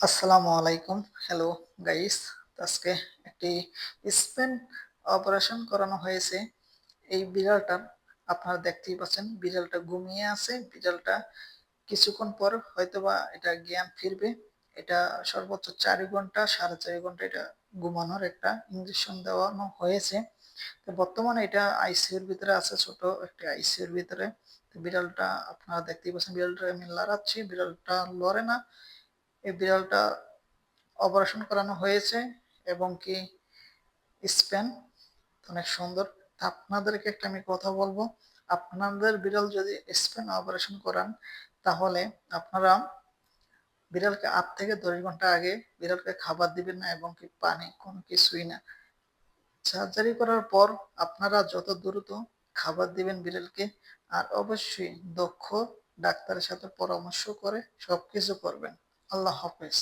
আসসালামু আলাইকুম। Hello guys আজকে একটি স্পেন অপারেশন করানো হয়েছে। এই বিড়ালটার আপনারা দেখতেই পাচ্ছেন, বিড়ালটা ঘুমিয়ে আছে। বিড়ালটা কিছুক্ষণ পর হয়তোবা এটা জ্ঞান ফিরবে। এটা সর্বোচ্চ চার ঘণ্টা, সাড়ে চার ঘণ্টা এটা ঘুমানোর একটা ইঞ্জেকশন দেওয়ানো হয়েছে। তো বর্তমানে এটা আইসিইউর ভিতরে আছে, ছোট একটা আইসিইউর ভিতরে। বিড়ালটা, আপনারা দেখতেই পাচ্ছেন, বিড়ালটা আমি লড়াচ্ছি, বিড়ালটা লড়ে না। এই বিড়ালটা অপারেশন করানো হয়েছে এবং কি স্পেন, অনেক সুন্দর। আপনাদেরকে একটা আমি কথা বলব, আপনাদের বিড়াল যদি স্পেন অপারেশন করান, তাহলে আপনারা বিড়ালকে আট থেকে দশ ঘণ্টা আগে বিড়ালকে খাবার দিবেন না এবং কি পানি কোনো কিছুই না। সার্জারি করার পর আপনারা যত দ্রুত খাবার দিবেন বিড়ালকে, আর অবশ্যই দক্ষ ডাক্তারের সাথে পরামর্শ করে সবকিছু করবেন। আল্লাহ হাফেজ।